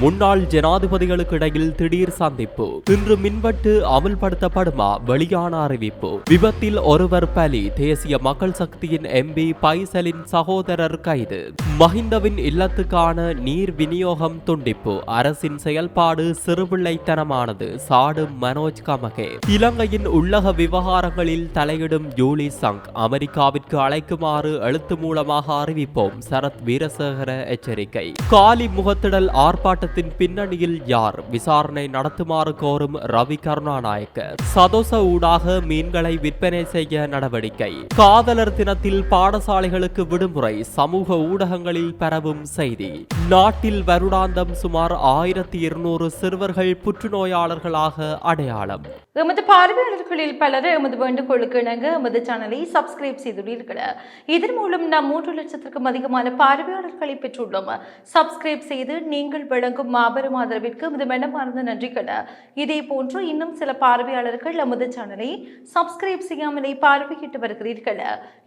முன்னாள் ஜனாதிபதிகளுக்கு இடையில் திடீர் சந்திப்பு. இன்று மின்வெட்டு அமல்படுத்தப்படுமா? வெளியான அறிவிப்பு. விபத்தில் ஒருவர் பலி. தேசிய மக்கள் சக்தியின் எம்பி பைசலின் சகோதரர் கைது. மஹிந்தவின் இல்லத்துக்கான நீர் விநியோகம் துண்டிப்பு. அரசின் செயல்பாடு சிறுபிள்ளைத்தனமானது. சாடும் மனோஜ் கமகே. இலங்கையின் உள்ளக விவகாரங்களில் தலையிடும் ஜூலி சங் அமெரிக்காவிற்கு அழைக்குமாறு எழுத்து மூலமாக அறிவிப்போம். சரத் வீரசேகர எச்சரிக்கை. காலி முகத்திடல் ஆர்ப்பாட்ட ஆர்ப்பாட்டத்தின் பின்னணியில் யார் விசாரணை நடத்துமாறு கோரும் ரவி கருணாநாயக்க? சதோச ஊடாக மீன்களை விற்பனை செய்ய நடவடிக்கை. காதலர் தினத்தில் பாடசாலைகளுக்கு விடுமுறை சமூக ஊடகங்களில் பரவும் செய்தி. நாட்டில் வருடாந்தம் சுமார் ஆயிரத்தி இருநூறு சிறுவர்கள் புற்றுநோயாளர்களாக அடையாளம். எமது பார்வையாளர்களில் பலர் எமது வேண்டுகோளுக்கு இணங்க எமது சேனலை சப்ஸ்கிரைப் செய்துள்ளீர்கள். இதன் மூலம் நாம் மூன்று லட்சத்திற்கும் அதிகமான பார்வையாளர்களை பெற்றுள்ளோம். சப்ஸ்கிரைப் செய்து நீங்கள் வழங்கும் மாபெரும் ஆதரவிற்கு இது மனமார்ந்த நன்றிகள் இதே போன்று இன்னும் சில பார்வையாளர்கள் நமது சேனலை சப்ஸ்கிரைப் செய்யாமலே பார்வையிட்டு வருகிறீர்கள்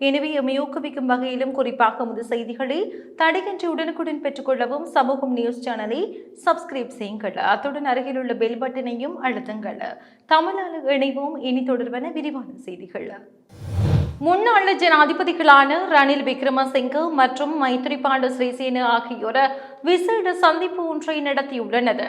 எனவே எம்மை ஊக்குவிக்கும் வகையிலும் குறிப்பாக நமது செய்திகளை தடையின்றி உடனுக்குடன் பெற்றுக்கொள்ளவும் சமூகம் நியூஸ் சேனலை சப்ஸ்கிரைப் செய்யுங்கள். அத்துடன் அருகில் உள்ள பெல் பட்டனையும் அழுத்துங்கள். தமிழால் இணைவோம். இனி தொடர்பான விரிவான செய்திகள். முன்னாள் ஜனாதிபதிகளான ரணில் விக்ரமசிங்கே மற்றும் மைத்ரிபால சிறிசேன ஆகியோர் விசேட சந்திப்பு ஒன்றை நடத்தியுள்ளனர்.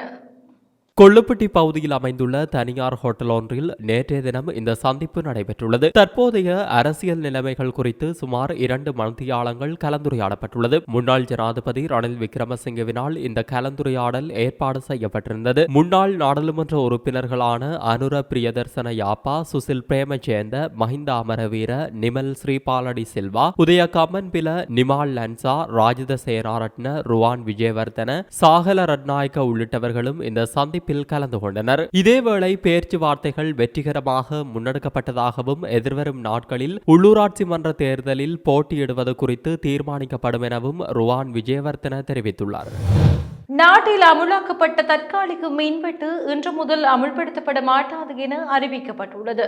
கொள்ளுப்பட்டி பகுதியில் அமைந்துள்ள தனியார் ஹோட்டல் ஒன்றில் நேற்றைய தினம் இந்த சந்திப்பு நடைபெற்றுள்ளது. தற்போதைய அரசியல் நிலைமைகள் குறித்து சுமார் இரண்டு மணித்தியாலங்கள் கலந்துரையாடப்பட்டுள்ளது. முன்னாள் ஜனாதிபதி ரணில் விக்ரமசிங்கவினால் இந்த கலந்துரையாடல் ஏற்பாடு செய்யப்பட்டிருந்தது. முன்னாள் நாடாளுமன்ற உறுப்பினர்களான அனுர பிரியதர்சன யாப்பா சுசில் பிரேமஜேந்த மஹிந்த அமரவீர நிமல் ஸ்ரீபாலடி சில்வா உதய பில நிமால் லன்சா ராஜித சேனாரட்ன ருவான் விஜயவர்தன சாகல ரட்நாயக்க உள்ளிட்டவர்களும் இந்த சந்திப்பு சந்திப்பில் கலந்து கொண்டனர். இதேவேளை பேச்சுவார்த்தைகள் வெற்றிகரமாக முன்னெடுக்கப்பட்டதாகவும் எதிர்வரும் நாட்களில் உள்ளூராட்சி மன்ற தேர்தலில் போட்டியிடுவது குறித்து தீர்மானிக்கப்படும் எனவும் ருவான் விஜயவர்தன தெரிவித்துள்ளார். நாட்டில் அமுலாக்கப்பட்ட தற்காலிக மின்வெட்டு இன்று முதல் அமுல்படுத்தப்பட மாட்டாது என அறிவிக்கப்பட்டுள்ளது.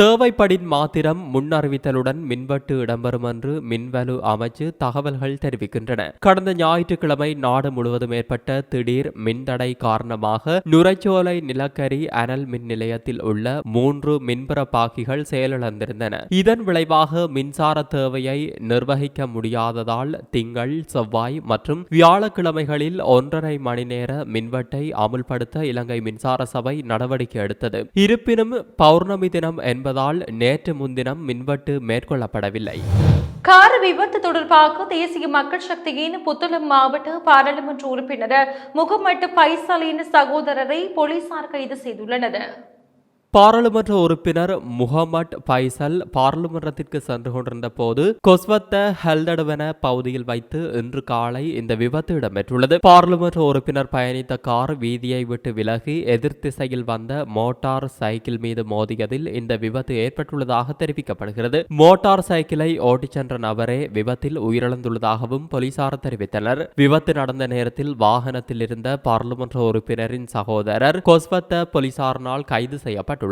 தேவைப்படின் மாத்திரம் முன்னறிவித்தலுடன் மின்வெட்டு இடம்பெறும் என்று மின்வலு அமைச்சு தகவல்கள் தெரிவிக்கின்றன. கடந்த ஞாயிற்றுக்கிழமை நாடு முழுவதும் ஏற்பட்ட திடீர் மின்தடை காரணமாக நுரைச்சோலை நிலக்கரி அனல் மின் நிலையத்தில் உள்ள மூன்று மின்புறப்பாக்கிகள் செயலிழந்திருந்தன. இதன் விளைவாக மின்சார தேவையை நிர்வகிக்க முடியாததால் திங்கள் செவ்வாய் மற்றும் வியாழக்கிழமைகளில் ஒன்றரை மணி நேர மின்வெட்டை அமுல்படுத்த இலங்கை மின்சார சபை நடவடிக்கை எடுத்தது. இருப்பினும் பௌர்ணமி தினம் என்பதால் நேற்று முன்தினம் மின்வெட்டு மேற்கொள்ளப்படவில்லை. கார் விபத்து தொடர்பாக தேசிய மக்கள் சக்தியின் புத்தளம் மாவட்ட பாராளுமன்ற உறுப்பினர் முகமட்டு பைசாலின் சகோதரரை போலீசார் கைது செய்துள்ளனர். பாராளுமன்ற உறுப்பினர் முகமட் பைசல் பாராளுமன்றத்திற்கு சென்று கொண்டிருந்த போது கொஸ்வத்த ஹெல்தடுவன பகுதியில் வைத்து இன்று காலை இந்த விபத்து இடம்பெற்றுள்ளது. பாராளுமன்ற உறுப்பினர் பயணித்த கார் வீதியை விட்டு விலகி எதிர்த்திசையில் வந்த மோட்டார் சைக்கிள் மீது மோதியதில் இந்த விபத்து ஏற்பட்டுள்ளதாக தெரிவிக்கப்படுகிறது. மோட்டார் சைக்கிளை ஓட்டிச் சென்ற நபரே விபத்தில் உயிரிழந்துள்ளதாகவும் போலீசார் தெரிவித்தனர். விபத்து நடந்த நேரத்தில் வாகனத்தில் இருந்த பாராளுமன்ற உறுப்பினரின் சகோதரர் கொஸ்வத்த போலீசாரினால் கைது செய்யப்பட்டுள்ளார்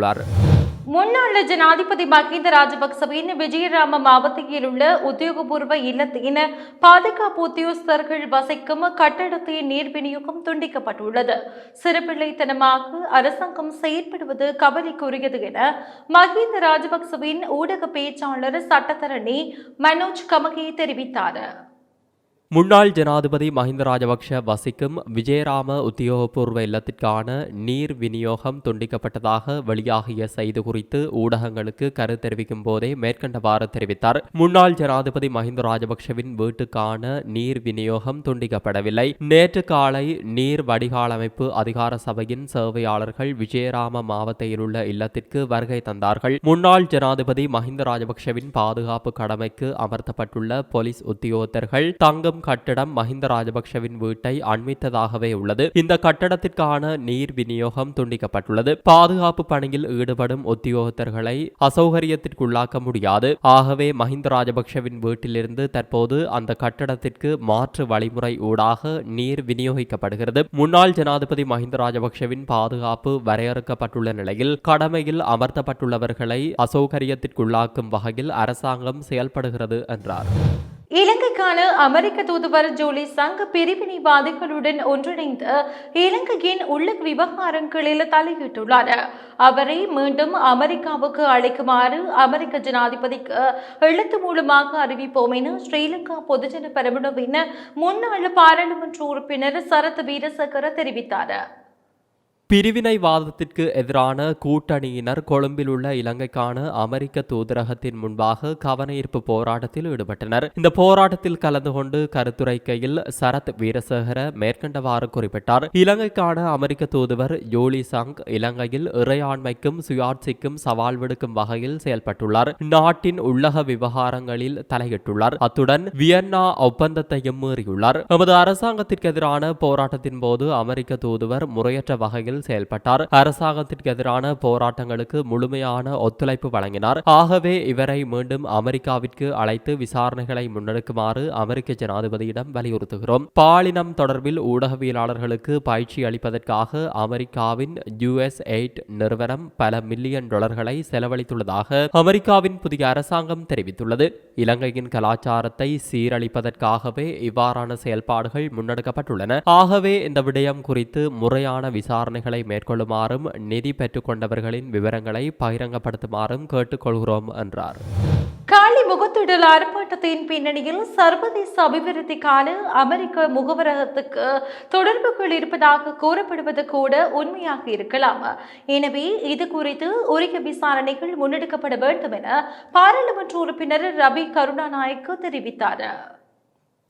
முன்னாள் ஜனாதிபதி மஹிந்த ராஜபக்சவின் விஜயராம மாவட்டத்தில் உள்ள உத்தியோகபூர்வ இல்லத்தின் பாதுகாப்பு உத்தியோகஸ்தர்கள் வசிக்கும் கட்டடத்தின் நீர் விநியோகம் துண்டிக்கப்பட்டுள்ளது. சிறுபிள்ளைத்தனமாக அரசாங்கம் செயற்படுவது கவலைக்குரியது என மஹிந்த ராஜபக்சவின் ஊடக பேச்சாளர் சட்டத்தரணி மனோஜ் கமகே தெரிவித்தார். முன்னாள் ஜனாதிபதி மஹிந்த ராஜபக்ஷ வசிக்கும் விஜயராம உத்தியோகபூர்வ இல்லத்திற்கான நீர் விநியோகம் துண்டிக்கப்பட்டதாக வெளியாகிய செய்தி குறித்து ஊடகங்களுக்கு கரு தெரிவிக்கும் போதே மேற்கண்டவாறு தெரிவித்தார். முன்னாள் ஜனாதிபதி மஹிந்த ராஜபக்ஷவின் வீட்டுக்கான நீர் விநியோகம் துண்டிக்கப்படவில்லை. நேற்று காலை நீர் வடிகால் அமைப்பு அதிகார சபையின் சேவையாளர்கள் விஜயராம மாவட்டத்தில் உள்ள இல்லத்திற்கு வருகை தந்தார்கள். முன்னாள் ஜனாதிபதி மஹிந்த ராஜபக்ஷவின் பாதுகாப்பு கடமைக்கு அமர்த்தப்பட்டுள்ள போலீஸ் உத்தியோகத்தர்கள் தங்கும் கட்டடம் மஹிந்த ராஜபக்ஷவின் வீட்டை அண்மித்ததாகவே உள்ளது. இந்த கட்டடத்திற்கான நீர் விநியோகம் துண்டிக்கப்பட்டுள்ளது. பாதுகாப்பு பணியில் ஈடுபடும் உத்தியோகத்தர்களை அசௌகரியத்திற்குள்ளாக்க முடியாது. ஆகவே மஹிந்த ராஜபக்ஷவின் வீட்டிலிருந்து தற்போது அந்த கட்டடத்திற்கு மாற்று வழிமுறை ஊடாக நீர் விநியோகிக்கப்படுகிறது. முன்னாள் ஜனாதிபதி மஹிந்த ராஜபக்ஷவின் பாதுகாப்பு வரையறுக்கப்பட்டுள்ள நிலையில் கடமையில் அமர்த்தப்பட்டுள்ளவர்களை அசௌகரியத்திற்குள்ளாக்கும் வகையில் அரசாங்கம் செயல்படுகிறது என்றார். இலங்கைக்கான அமெரிக்க தூதுவர் ஜூலி சங் பிரிவினைவாதிகளுடன் ஒன்றிணைந்து இலங்கையின் உள்ள விவகாரங்களில் தலையிட்டுள்ளார். அவரை மீண்டும் அமெரிக்காவுக்கு அழைக்குமாறு அமெரிக்க ஜனாதிபதிக்கு எழுத்து மூலமாக அறிவிப்போம் என ஸ்ரீலங்கா பொதுஜன பெரமுனவின் முன்னாள் பாராளுமன்ற உறுப்பினர் சரத் வீரசேகர தெரிவித்தார். பிரிவினைவாதத்திற்கு எதிரான கூட்டணியினர் கொழும்பில் உள்ள இலங்கைக்கான அமெரிக்க தூதரகத்தின் முன்பாக கவனஈர்ப்பு போராட்டத்தில் ஈடுபட்டனர். இந்த போராட்டத்தில் கலந்து கொண்டு கருத்துரைக்கையில் சரத் வீரசேகர மேற்கண்டவாறு குறிப்பிட்டார். இலங்கைக்கான அமெரிக்க தூதுவர் யூலி சங் இலங்கையில் இறையாண்மைக்கும் சுயாட்சிக்கும் சவால் விடுக்கும் வகையில் செயல்பட்டுள்ளார். நாட்டின் உள்ளக விவகாரங்களில் தலையிட்டுள்ளார். அத்துடன் வியன்னா ஒப்பந்தத்தையும் மீறியுள்ளார். எமது அரசாங்கத்திற்கு எதிரான போராட்டத்தின் போது அமெரிக்க தூதுவர் முறையற்ற வகையில் செயல்பட்டார். அரசாங்கத்திற்கு எதிரான போராட்டங்களுக்கு முழுமையான ஒத்துழைப்பு வழங்கினார். ஆகவே இவரை மீண்டும் அமெரிக்காவிற்கு அழைத்து விசாரணைகளை முன்னெடுக்குமாறு அமெரிக்க ஜனாதிபதியிடம் வலியுறுத்துகிறோம். பாலினம் தொடர்பில் ஊடகவியலாளர்களுக்கு பயிற்சி அளிப்பதற்காக அமெரிக்காவின் யுஎஸ் எயிட் நிறுவனம் பல மில்லியன் டாலர்களை செலவழித்துள்ளதாக அமெரிக்காவின் புதிய அரசாங்கம் தெரிவித்துள்ளது. இலங்கையின் கலாச்சாரத்தை சீரழிப்பதற்காகவே இவ்வாறான செயல்பாடுகள் முன்னெடுக்கப்பட்டுள்ளன. ஆகவே இந்த விடயம் குறித்து முறையான விசாரணைகள் நடவடிக்கைகளை மேற்கொள்ளுமாறும் நிதி பெற்றுக்கொண்டவர்களின் விவரங்களை பகிரங்கப்படுத்துமாறும் கேட்டுக்கொள்கிறோம் என்றார். காலி முகத்திடல் ஆர்ப்பாட்டத்தின் பின்னணியில் சர்வதேச அபிவிருத்திக்கான அமெரிக்க முகவரகத்துக்கு தொடர்புகள் இருப்பதாக கூறப்படுவது கூட உண்மையாக இருக்கலாம். எனவே இது குறித்து உரிய விசாரணைகள் முன்னெடுக்கப்பட வேண்டும் என பாராளுமன்ற உறுப்பினர் ரவி கருணாநாயக்கு தெரிவித்தார்.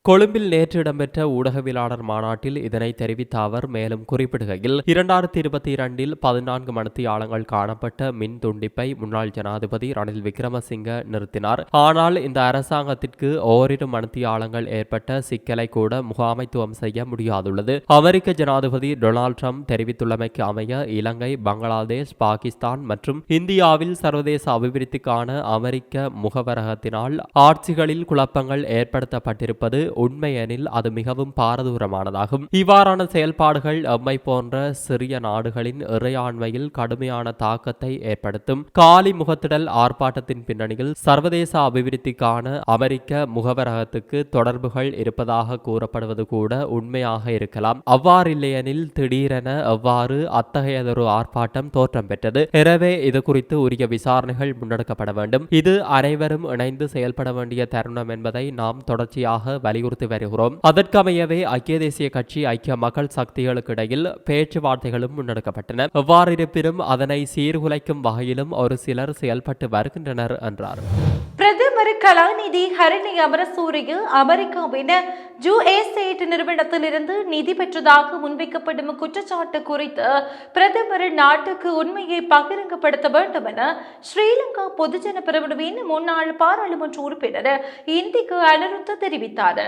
கொழும்பில் நேற்று இடம்பெற்ற ஊடகவியலாளர் மாநாட்டில் இதனை தெரிவித்த அவர் மேலும் குறிப்பிடுகையில் இரண்டாயிரத்தி இருபத்தி இரண்டில் பதினான்கு மணித்தியாலங்கள் காணப்பட்ட மின் துண்டிப்பை முன்னாள் ஜனாதிபதி ரணில் விக்ரமசிங்க நிறுத்தினார். ஆனால் இந்த அரசாங்கத்திற்கு ஓரிரு மணித்தியாலங்கள் ஏற்பட்ட சிக்கலை கூட முகாமைத்துவம் செய்ய முடியாதுள்ளது. அமெரிக்க ஜனாதிபதி டொனால்ட் ட்ரம்ப் தெரிவித்துள்ளமைக்கு அமைய இலங்கை பங்களாதேஷ் பாகிஸ்தான் மற்றும் இந்தியாவில் சர்வதேச அபிவிருத்திக்கான அமெரிக்க முகவரகத்தினால் ஆட்சிகளில் குழப்பங்கள் ஏற்படுத்தப்பட்டிருப்பது உண்மையெனில் அது மிகவும் பாரதூரமானதாகும். இவ்வாறான செயல்பாடுகள் எம்மை போன்ற சிறிய நாடுகளின் இறையாண்மையில் கடுமையான தாக்கத்தை ஏற்படுத்தும். காலி முகத்திடல் ஆர்ப்பாட்டத்தின் பின்னணியில் சர்வதேச அபிவிருத்திக்கான அமெரிக்க முகவரகத்துக்கு தொடர்புகள் இருப்பதாக கூறப்படுவது கூட உண்மையாக இருக்கலாம். அவ்வாறில்லையெனில் திடீரென எவ்வாறு அத்தகையதொரு ஆர்ப்பாட்டம் தோற்றம் பெற்றது. எனவே இது குறித்து உரிய விசாரணைகள் முன்னெடுக்கப்பட வேண்டும். இது அனைவரும் இணைந்து செயல்பட வேண்டிய தருணம் என்பதை நாம் தொடர்ச்சியாக வலியுறுத்தி வருகிறோம். அதற்கமையவே ஐக்கிய தேசிய கட்சி ஐக்கிய மக்கள் சக்திகளுக்கு இடையில் பேச்சுவார்த்தைகளும் முன்னெடுக்கப்பட்டன. எவ்வாறு இருப்பினும் அதனை சீர்குலைக்கும் வகையிலும் ஒரு சிலர் செயல்பட்டு வருகின்றனர் என்றார். கலாநிதி ஹரணி அமரசூரிய அமெரிக்காவின் ஜூஎஸ்ஏட் நிறுவனத்திலிருந்து நிதி பெற்றதாக முன்வைக்கப்படும் குற்றச்சாட்டு குறித்து பிரதமர் நாட்டுக்கு உண்மையை பகிரங்கப்படுத்த வேண்டும் என ஸ்ரீலங்கா பொதுஜன பிரமுனவின் முன்னாள் பாராளுமன்ற உறுப்பினர் இந்திக்கு அனிருத்த தெரிவித்தார்.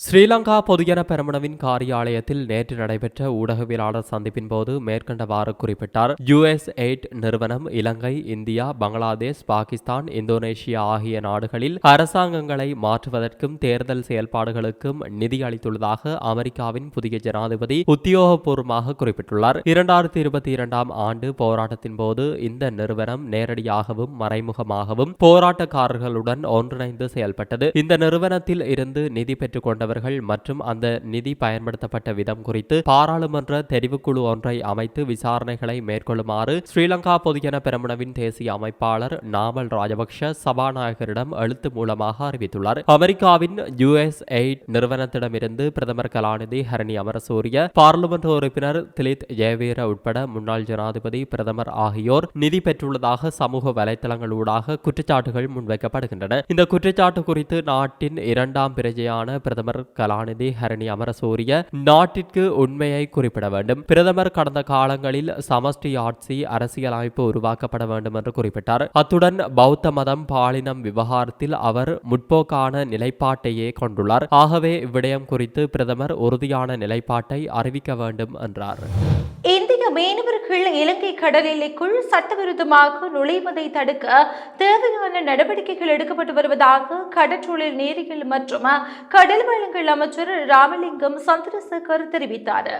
ஸ்ரீலங்கா பொதுஜன பெருமனவின் காரியாலயத்தில் நேற்று நடைபெற்ற ஊடகவியலாளர் சந்திப்பின் போது மேற்கண்டவாறு குறிப்பிட்டார். யுஎஸ் எய்ட் நிறுவனம் இலங்கை இந்தியா பங்களாதேஷ் பாகிஸ்தான் இந்தோனேஷியா ஆகிய நாடுகளில் அரசாங்கங்களை மாற்றுவதற்கும் தேர்தல் செயல்பாடுகளுக்கும் நிதி அளித்துள்ளதாக அமெரிக்காவின் புதிய ஜனாதிபதி உத்தியோகபூர்வமாக குறிப்பிட்டுள்ளார். இரண்டாயிரத்தி இருபத்தி இரண்டாம் ஆண்டு போராட்டத்தின் போது இந்த நிறுவனம் நேரடியாகவும் மறைமுகமாகவும் போராட்டக்காரர்களுடன் ஒன்றிணைந்து செயல்பட்டது. இந்த நிறுவனத்தில் இருந்து நிதி பெற்றுக் கொண்டவர்கள் மற்றும் அந்த நிதி பயன்படுத்தப்பட்ட விதம் குறித்து பாராளுமன்ற தெரிவுக்குழு ஒன்றை அமைத்து விசாரணைகளை மேற்கொள்ளுமாறு ஸ்ரீலங்கா பொதுஜன பெரமுனவின் தேசிய அமைப்பாளர் நாமல் ராஜபக்ஷ சபாநாயகரிடம் எழுத்து மூலமாக அறிவித்துள்ளார். அமெரிக்காவின் யுஎஸ் எய்ட் நிறுவனத்திடமிருந்து பிரதமர் கலாநிதி ஹரணி அமரசூரிய பாராளுமன்ற உறுப்பினர் திலித் ஜெயவீர உட்பட முன்னாள் ஜனாதிபதி பிரதமர் ஆகியோர் நிதி பெற்றுள்ளதாக சமூக வலைதளங்களூடாக குற்றச்சாட்டுகள் முன்வைக்கப்படுகின்றன. இந்த குற்றச்சாட்டு குறித்து நாட்டின் இரண்டாம் பிரஜையான பிரதமர் பிரதமர் கலாநிதி ஹரணி அமரசூரிய நாட்டிற்கு உண்மையை குறிப்பிட வேண்டும். பிரதமர் கடந்த காலங்களில் சமஷ்டி ஆட்சி அரசியலமைப்பு உருவாக்கப்பட வேண்டும் என்று குறிப்பிட்டார். அத்துடன் பௌத்த மதம் பாலினம் விவகாரத்தில் அவர் முற்போக்கான நிலைப்பாட்டையே கொண்டுள்ளார். ஆகவே இவ்விடயம் குறித்து பிரதமர் உறுதியான நிலைப்பாட்டை அறிவிக்க வேண்டும் என்றார். இந்திய மீனவர்கள் இலங்கை கடல் எல்லைக்குள் சட்டவிரோதமாக நுழைவதை தடுக்க தேவையான நடவடிக்கைகள் எடுக்கப்பட்டு வருவதாக கடற்றொழில் நீரியல் மற்றும் கடல் வளங்கள் அமைச்சர் ராமலிங்கம் சந்திரசேகர் தெரிவித்தார்.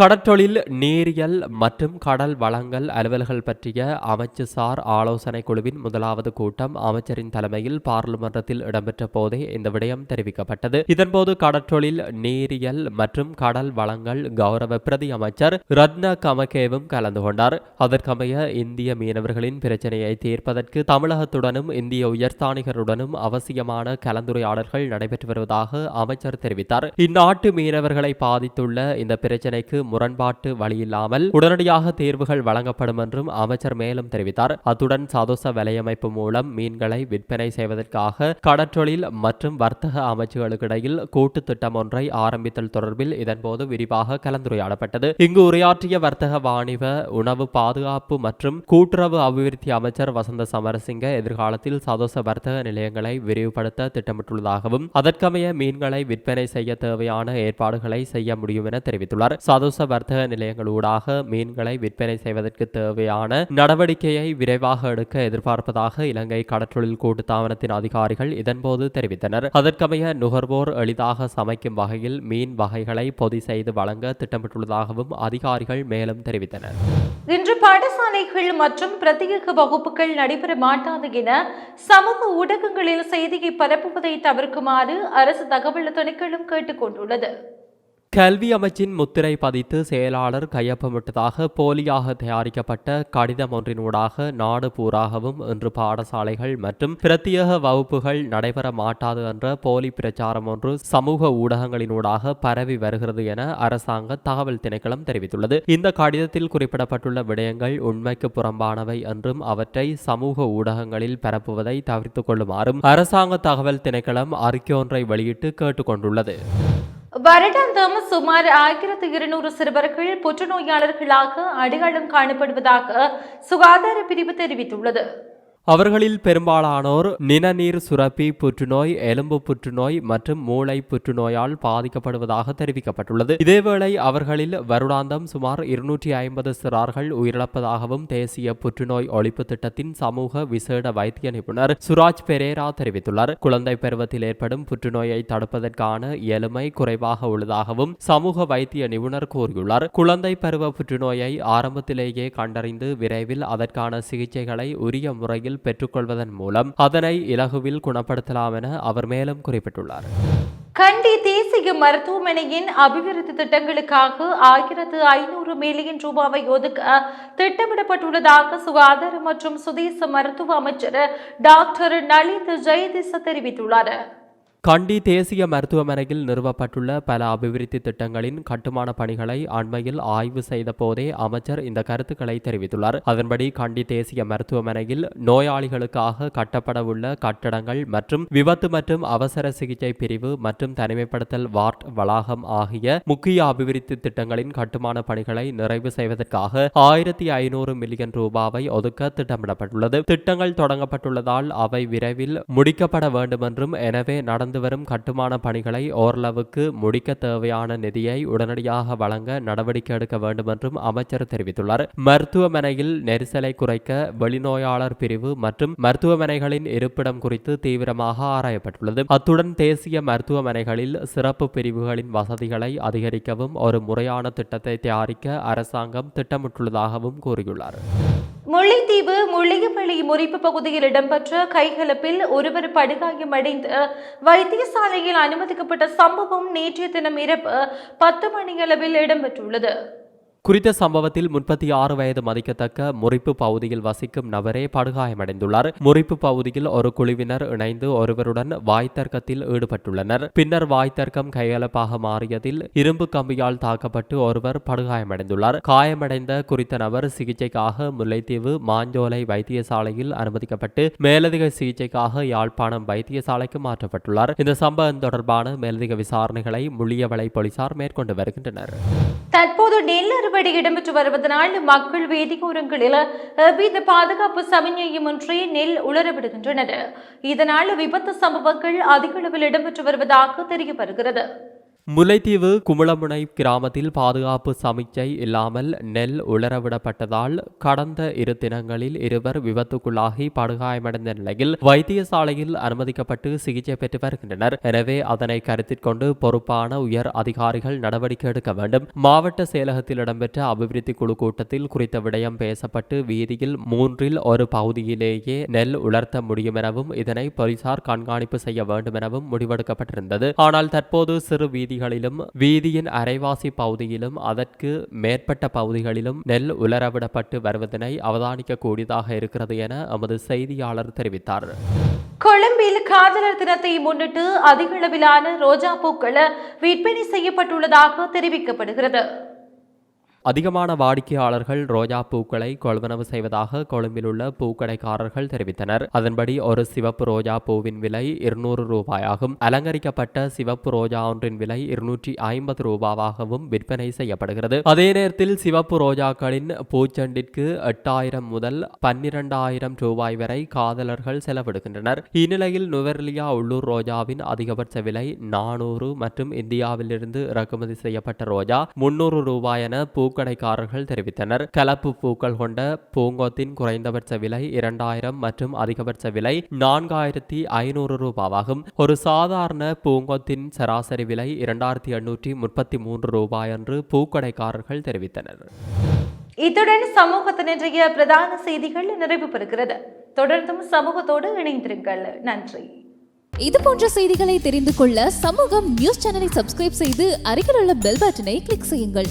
கடற்றொழில் நீரியல் மற்றும் கடல் வளங்கள் அலுவல்கள் பற்றிய அமைச்சுசார் ஆலோசனை குழுவின் முதலாவது கூட்டம் அமைச்சரின் தலைமையில் பாராளுமன்றத்தில் இடம்பெற்ற போதே இந்த விடயம் தெரிவிக்கப்பட்டது. இதன்போது கடற்றொழில் நீரியல் மற்றும் கடல் வளங்கள் கௌரவ பிரதி அமைச்சர் ரத்ன கமகேவும் கலந்து கொண்டார். அதற்கமைய இந்திய மீனவர்களின் பிரச்சனையை தீர்ப்பதற்கு தமிழகத்துடனும் இந்திய உயர்ஸ்தானிகருடனும் அவசியமான கலந்துரையாடல்கள் நடைபெற்று வருவதாக அமைச்சர் தெரிவித்தார். இந்நாட்டு மீனவர்களை பாதித்துள்ள இந்த பிரச்சனைக்கு முரண்பாட்டு வழியில்லாமல் உடனடியாக தீர்வுகள் வழங்கப்படும் என்றும் அமைச்சர் மேலும் தெரிவித்தார். அத்துடன் சதோச வலையமைப்பு மூலம் மீன்களை விற்பனை செய்வதற்காக கடற்றொழில் மற்றும் வர்த்தக அமைச்சுகளுக்கிடையில் கூட்டு திட்டம் ஒன்றை ஆரம்பித்தல் தொடர்பில் இதன்போது விரிவாக கலந்துரையாடப்பட்டது. இங்கு உரையாற்றிய வர்த்தக வாணிப உணவு பாதுகாப்பு மற்றும் கூட்டுறவு அபிவிருத்தி அமைச்சர் வசந்த சமரசிங்க எதிர்காலத்தில் சதோச வர்த்தக நிலையங்களை விரிவுபடுத்த திட்டமிட்டுள்ளதாகவும் அதற்கமைய மீன்களை விற்பனை செய்ய தேவையான ஏற்பாடுகளை செய்ய முடியும் என தெரிவித்துள்ளார். சதோச மாமிச வர்த்தக நிலையங்களூடாக மீன்களை விற்பனை செய்வதற்கு தேவையான நடவடிக்கையை விரைவாக எடுக்க எதிர்பார்ப்பதாக இலங்கை கடற்றொழில் கூட்டு கூட்டுத்தாபனத்தின் அதிகாரிகள் இதன்போது தெரிவித்தனர். அதற்கமைய நுகர்வோர் எளிதாக சமைக்கும் வகையில் மீன் வகைகளை பொதி செய்து வழங்க திட்டமிட்டுள்ளதாகவும் அதிகாரிகள் மேலும் தெரிவித்தனர். இன்று பாடசாலைகள் மற்றும் பிரத்யேக வகுப்புகள் நடைபெற மாட்டாது என சமூக ஊடகங்களில் செய்தியை பரப்புவதை தவிர்க்குமாறு அரசு தகவல் திணைக்களம் கேட்டுக்கொண்டுள்ளது. கல்வி அமைச்சின் முத்திரை பதித்து செயலாளர் கையொப்பமிட்டதாக போலியாக தயாரிக்கப்பட்ட கடிதம் ஒன்றினூடாக நாடு பூராகவும் இன்று பாடசாலைகள் மற்றும் பிரத்யேக வகுப்புகள் நடைபெற மாட்டாது என்ற போலி பிரச்சாரம் ஒன்று சமூக ஊடகங்களினூடாக பரவி வருகிறது என அரசாங்க தகவல் திணைக்களம் தெரிவித்துள்ளது. இந்த கடிதத்தில் குறிப்பிடப்பட்டுள்ள விடயங்கள் உண்மைக்கு புறம்பானவை என்றும் அவற்றை சமூக ஊடகங்களில் பரப்புவதை தவிர்த்துக் கொள்ளுமாறும் அரசாங்க தகவல் திணைக்களம் அறிக்கை ஒன்றை வெளியிட்டு கேட்டுக்கொண்டுள்ளது வருடாந்தம் சுமார் ஆயிரத்து இருநூறு சிறுவர்கள் புற்றுநோயாளர்களாக அடையாளம் காணப்படுவதாக சுகாதார பிரிவு தெரிவித்துள்ளது. அவர்களில் பெரும்பாலானோர் நிணநீர் சுரப்பி புற்றுநோய் எலும்பு புற்றுநோய் மற்றும் மூளை புற்றுநோயால் பாதிக்கப்படுவதாக தெரிவிக்கப்பட்டுள்ளது. இதேவேளை அவர்களில் வருடாந்தம் சுமார் இருநூற்றி ஐம்பது சிறார்கள் உயிரிழப்பதாகவும் தேசிய புற்றுநோய் ஒழிப்பு திட்டத்தின் சமூக விசேட வைத்திய நிபுணர் சுராஜ் பெரேரா தெரிவித்துள்ளார். குழந்தை பருவத்தில் ஏற்படும் புற்றுநோயை தடுப்பதற்கான எளிமை குறைவாக உள்ளதாகவும் சமூக வைத்திய நிபுணர் கூறியுள்ளார். குழந்தை பருவ புற்றுநோயை ஆரம்பத்திலேயே கண்டறிந்து விரைவில் அதற்கான சிகிச்சைகளை உரிய முறையில் பெற்றுக்கொள்வதன் மூலம் அதனை இலகுவில் குணப்படுத்தலாம் என அவர் மேலும் குறிப்பிட்டுள்ளார். கண்டி தேசிய மருத்துவமனையின் அபிவிருத்தி திட்டங்களுக்காக ஆயிரத்து ஐநூறு மில்லியன் ரூபாவை ஒதுக்க திட்டமிடப்பட்டுள்ளதாக சுகாதார மற்றும் சுதேச மருத்துவ அமைச்சர் டாக்டர் நளித் ஜெயதிச தெரிவித்துள்ளார். கண்டி தேசிய மருத்துவமனையில் நிறுவப்பட்டுள்ள பல அபிவிருத்தி திட்டங்களின் கட்டுமான பணிகளை அண்மையில் ஆய்வு செய்த போதே அமைச்சர் இந்த கருத்துக்களை தெரிவித்துள்ளார். அதன்படி கண்டி தேசிய மருத்துவமனையில் நோயாளிகளுக்காக கட்டப்படவுள்ள கட்டடங்கள் மற்றும் விபத்து மற்றும் அவசர சிகிச்சை பிரிவு மற்றும் தனிமைப்படுத்தல் வார்ட் வளாகம் ஆகிய முக்கிய அபிவிருத்தி திட்டங்களின் கட்டுமான பணிகளை நிறைவு செய்வதற்காக ஆயிரத்தி ஐநூறு மில்லியன் ரூபாவை ஒதுக்க திட்டமிடப்பட்டுள்ளது. திட்டங்கள் தொடங்கப்பட்டுள்ளதால் அவை விரைவில் முடிக்கப்பட வேண்டும் என்றும் எனவே நடந்த வரும் கட்டுமான பணிகளை ஓரளவுக்கு முடிக்க தேவையான நிதியை உடனடியாக வழங்க நடவடிக்கை எடுக்க வேண்டும் என்றும் அமைச்சர் தெரிவித்துள்ளார். மருத்துவமனையில் நெரிசலை குறைக்க வெளிநோயாளர் பிரிவு மற்றும் மருத்துவமனைகளின் இருப்பிடம் குறித்து தீவிரமாக ஆராயப்பட்டுள்ளது. அத்துடன் தேசிய மருத்துவமனைகளில் சிறப்பு பிரிவுகளின் வசதிகளை அதிகரிக்கவும் ஒரு முறையான திட்டத்தை தயாரிக்க அரசாங்கம் திட்டமிட்டுள்ளதாகவும் கூறியுள்ளார். முல்லைத்தீவு முள்ளியப்பள்ளி முறிப்பு பகுதியில் இடம்பெற்ற கைகலப்பில் ஒருவர் படுகாயமடைந்து வைத்தியசாலையில் அனுமதிக்கப்பட்ட சம்பவம் நேற்றைய தினம் இரவு பத்து மணியளவில் இடம்பெற்றுள்ளது. குறித்த சம்பவத்தில் முப்பத்தி ஆறு வயது மதிக்கத்தக்க முறிப்பு பகுதியில் வசிக்கும் நபரே படுகாயமடைந்துள்ளார். முறிப்பு பகுதியில் ஒரு குழுவினர் இணைந்து ஒருவருடன் வாய்த்தர்க்கத்தில் ஈடுபட்டுள்ளனர். பின்னர் வாய்த்தர்க்கம் கையளப்பாக மாறியதில் இரும்பு கம்பியால் தாக்கப்பட்டு ஒருவர் படுகாயமடைந்துள்ளார். காயமடைந்த குறித்த நபர் சிகிச்சைக்காக முல்லைத்தீவு மாஞ்சோலை வைத்தியசாலையில் அனுமதிக்கப்பட்டு மேலதிக சிகிச்சைக்காக யாழ்ப்பாணம் வைத்தியசாலைக்கு மாற்றப்பட்டுள்ளார். இந்த சம்பவம் தொடர்பான மேலதிக விசாரணைகளை முள்ளியவளை போலீசார் மேற்கொண்டு வருகின்றனர். தற்போது அறுவடை இடம்பெற்று வருவதனால் மக்கள் வேதிகோரங்களில் எவ்வித பாதுகாப்பு சமன்யையுமின்றி நெல் உலரவிடுகின்றனர். இதனால் விபத்து சம்பவங்கள் அதிக அளவில் இடம்பெற்று வருவதாக தெரிய வருகிறது. முல்லைத்தீவு குமுளமுனை கிராமத்தில் பாதுகாப்பு சமிச்சை இல்லாமல் நெல் உலரவிடப்பட்டதால் கடந்த இரு தினங்களில் இருவர் விபத்துக்குள்ளாகி படுகாயமடைந்த நிலையில் வைத்தியசாலையில் அனுமதிக்கப்பட்டு சிகிச்சை பெற்று வருகின்றனர். எனவே அதனை கருத்தில் கொண்டு பொறுப்பான உயர் அதிகாரிகள் நடவடிக்கை எடுக்க வேண்டும். மாவட்ட செயலகத்தில் இடம்பெற்ற அபிவிருத்தி குழு கூட்டத்தில் குறித்த விடயம் பேசப்பட்டு வீதியில் மூன்றில் ஒரு பகுதியிலேயே நெல் உலர்த்த முடியும் எனவும் இதனை போலீசார் கண்காணிப்பு செய்ய வேண்டும் எனவும் முடிவெடுக்கப்பட்டிருந்தது. ஆனால் தற்போது சிறு வீதி வீதிகளிலும் வீதியின் அரைவாசி பகுதியிலும் அதற்கு மேற்பட்ட பகுதிகளிலும் நெல் உலரவிடப்பட்டு வருவதனை அவதானிக்க கூடியதாக இருக்கிறது என எமது செய்தியாளர் தெரிவித்தார். கொழும்பில் காதலர் தினத்தை முன்னிட்டு அதிக அளவிலான ரோஜா பூக்கள் விற்பனை செய்யப்பட்டுள்ளதாக தெரிவிக்கப்படுகிறது. அதிகமான வாடிக்கையாளர்கள் ரோஜா பூக்களை கொள்வனவு செய்வதாக கொழும்பில் உள்ள பூக்கடைக்காரர்கள் தெரிவித்தனர். அதன்படி ஒரு சிவப்பு ரோஜா பூவின் விலை இருநூறு ரூபாயாகும். அலங்கரிக்கப்பட்ட சிவப்பு ரோஜா ஒன்றின் விலை இருநூற்றி ஐம்பது ரூபாவாகவும் விற்பனை செய்யப்படுகிறது. அதே நேரத்தில் சிவப்பு ரோஜாக்களின் பூச்செண்டிற்கு எட்டாயிரம் முதல் பன்னிரண்டாயிரம் ரூபாய் வரை காதலர்கள் செலவிடுகின்றனர். இந்நிலையில் நுவர்லியா உள்ளூர் ரோஜாவின் அதிகபட்ச விலை நானூறு மற்றும் இந்தியாவிலிருந்து இறக்குமதி செய்யப்பட்ட ரோஜா முன்னூறு ரூபாய் என பூ பூக்கடைக்காரர்கள் தெரிவித்தனர். கலப்பு பூக்கள் கொண்ட பூங்கோத்தின் குறைந்தபட்ச விலை இரண்டாயிரம் மற்றும் அதிகபட்ச விலை நான்காயிரத்தி ஐநூறு ரூபாவாகும். ஒரு சாதாரண பூங்கோத்தின் சராசரி விலை இரண்டாயிரத்தி எண்ணூற்றி முப்பத்தி மூன்று ரூபாய் என்று பூக்கடைக்காரர்கள் தெரிவித்தனர். இத்துடன் சமூகத்தின் இன்றைய பிரதான செய்திகள் நிறைவு பெறுகிறது தொடர்ந்தும் சமூகத்தோடு இணைந்திருங்கள். நன்றி. இது போன்ற செய்திகளை தெரிந்து கொள்ள சமூகம் நியூஸ் சேனலை சப்ஸ்கிரைப் செய்து அருகில் உள்ள பெல் பட்டனை கிளிக் செய்யுங்கள்.